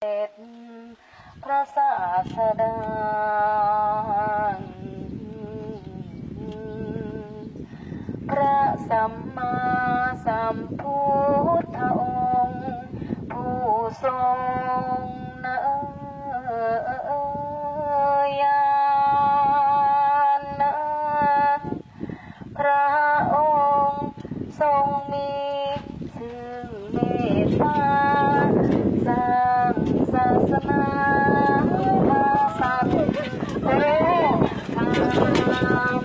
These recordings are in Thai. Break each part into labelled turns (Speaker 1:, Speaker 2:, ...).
Speaker 1: พระศาสดาพระสัมมาสัมพุทธองค์ ผู้ทรงนะยานนพระองค์ทรงมีซึ่งเมตตาสร้างศาสนาพระสัตว์โลกธรรม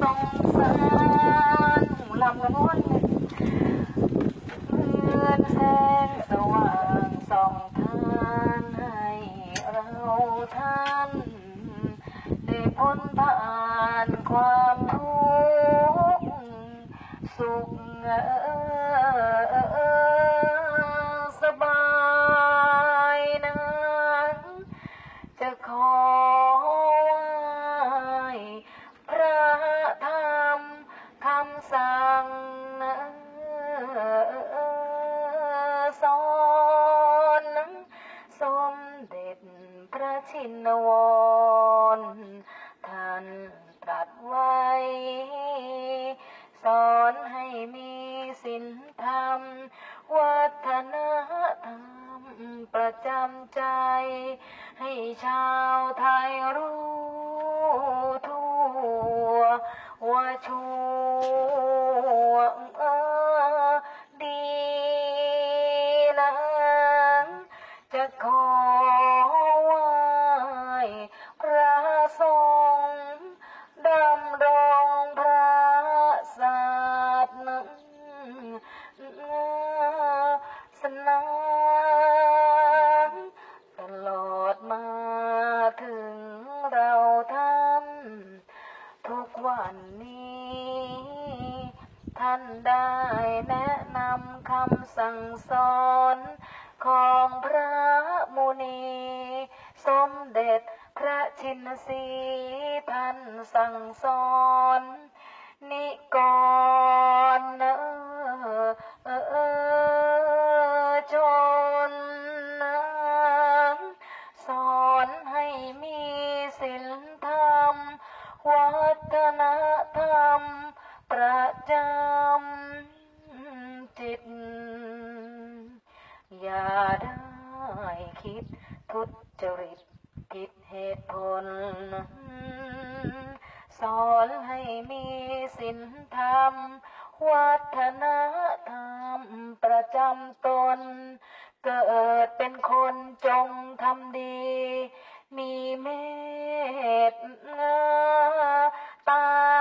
Speaker 1: สงสารหูลำกันหมดเลยเพื่อนแสงสว่างส่องทางให้เรา ท่านได้พ้นผ่านความทุกข์สุข เด็จพระชินวรท่านตรัสไว้ สอนให้มีศีลธรรม วัฒนธรรมประจำใจ ให้ชาวไทยรู้ทั่วว่าชั่วำสั่งสอนของพระมุนี สมเด็จพระชินสีห์ท่านสั่งสอนนิกรเนอชนนะสอนให้มีศีลธรรม วัฒนธรรมประจำ คิดทุจริตผิดเหตุผล สอนให้มีศีลธรรม วัฒนธรรมประจำตน เกิดเป็นคนจงทำดี มีเมตตา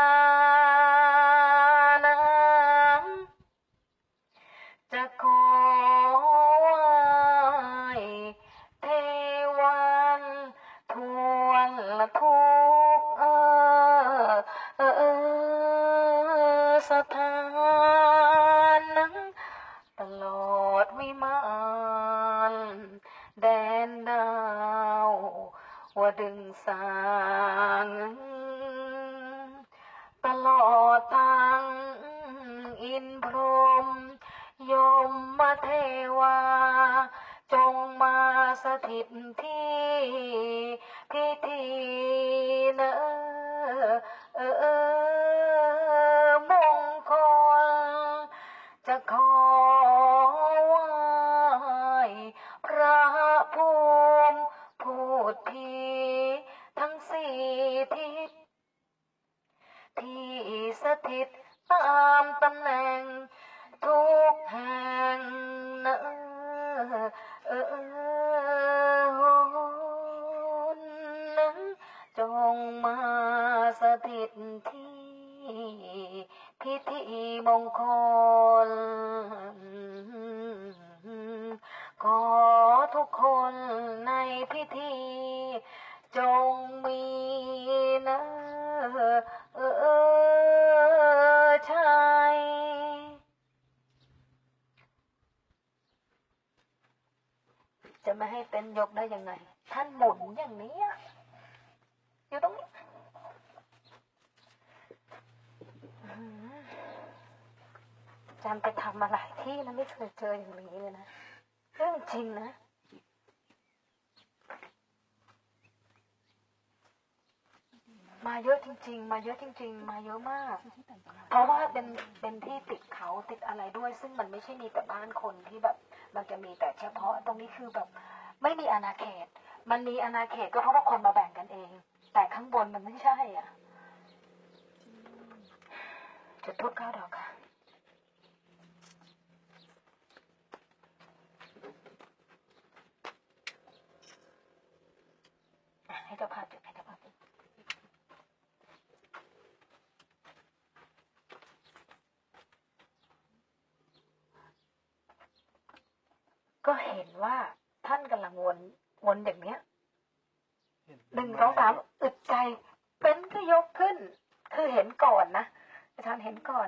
Speaker 1: ว่าดึงสางตลอดตังอินพรมยมมาเทวา จงมาสถิตที่พิธีเนอเออเออ สถิตตามตำแหน่ง ทุกแห่งนะเออนั้นจงมาสถิตที่ พิธีมงคล นยกได้ยังไง ท่านหมุนอย่างนี้อะอยู่ตรงนี้องจำไปทำมาหลายที่แล้วไม่เคยเจออย่างนี้เลยนะเรื่องจริงนะมาเยอะจริง ๆ มาเยอะจริง ๆ มาเยอะมาก เพราะว่าเป็นเป็นที่ติดเขาติดอะไรด้วย ซึ่งมันไม่ใช่มีแต่บ้านคนที่แบบ มันจะมีแต่เฉพาะตรงนี้คือแบบ ไม่มีอาณาเขต มันมีอาณาเขตก็เพราะว่าคนมาแบ่งกันเอง แต่ข้างบนมันไม่ใช่อะจุดทูบเก้าดอกค่ะอะให้เจ้าภาพจุดให้เจ้าภาพจุดก็เห็นว่า ท่านกำลังวนวนอย่างเนี้ยหนึ่งสองสามอึดใจเป็นก็ยกขึ้น คือเห็นก่อนนะอาจารย์เห็นก่อน